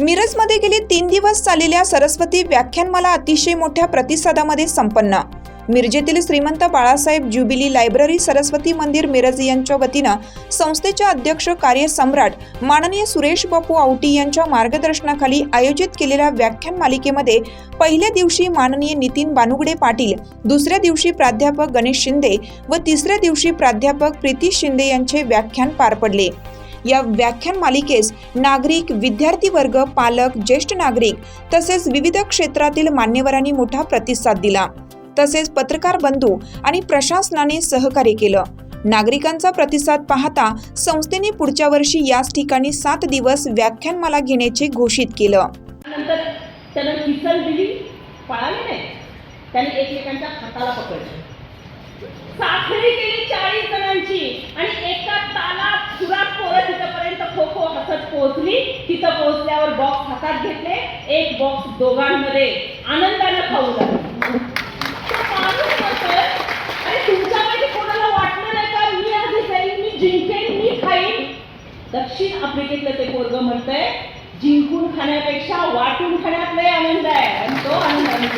मिरजमध्ये गेले तीन दिवस चाललेल्या सरस्वती व्याख्यानमाला अतिशय मोठ्या प्रतिसादामध्ये संपन्न. मिरजेतील श्रीमंत बाळासाहेब ज्युबिली लायब्ररी सरस्वती मंदिर मिरज यांच्या वतीनं संस्थेच्या अध्यक्ष कार्यसम्राट माननीय सुरेश बापू आवटी यांच्या मार्गदर्शनाखाली आयोजित केलेल्या व्याख्यान मालिकेमध्ये पहिल्या दिवशी माननीय नितीन बानुगडे पाटील दुसऱ्या दिवशी प्राध्यापक गणेश शिंदे व तिसऱ्या दिवशी प्राध्यापक प्रीती शिंदे यांचे व्याख्यान पार पडले. या व्याख्यान मालिकेस नागरिक विद्यार्थी वर्ग पालक ज्येष्ठ नागरिक तसेच विविध क्षेत्रातील मान्यवरांनी मोठा प्रतिसाद दिला. तसेच पत्रकार बंधू आणि प्रशासनाने सहकार्य केलं. नागरिकांचा प्रतिसाद पाहता संस्थेने पुढच्या वर्षी याच ठिकाणी सात दिवस व्याख्यानमाला घेण्याचे घोषित केलं. नंतर त्यानं किसन दिली पळाली नाही. त्याने एकमेकांच्या हाताला पकडलं. साखळी केली चाळीस जणांची आणि एका तालात सुरात पोरं तिथपर्यंत खो खो हसत पोहोचली. तिथं पोहोचल्यावर बॉक्स हातात घेतले. एक बॉक्स दोघांमध्ये आनंदानं खाऊ लागले. दक्षिण आफ्रिकेतलं ते पोरग म्हणतंय जिंकून खाण्यापेक्षा वाटून खाण्यात लय आनंद आहे. आणि तो आनंद.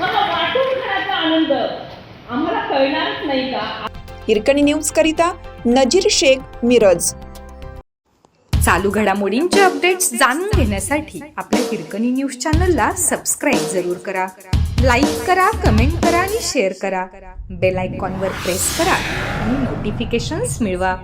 मला वाटून खाण्याचा आनंद आम्हाला कळणारच नाही का? हिरकणी न्यूज करिता नजीर शेख मिरज. चालू घडामोडींचे अपडेट्स जाणून घेण्यासाठी आपल्या हिरकणी न्यूज चॅनलला सबस्क्राईब जरूर करा. लाईक करा कमेंट करा आणि शेअर करा. बेल आयकॉनवर प्रेस करा आणि नोटिफिकेशन्स मिळवा.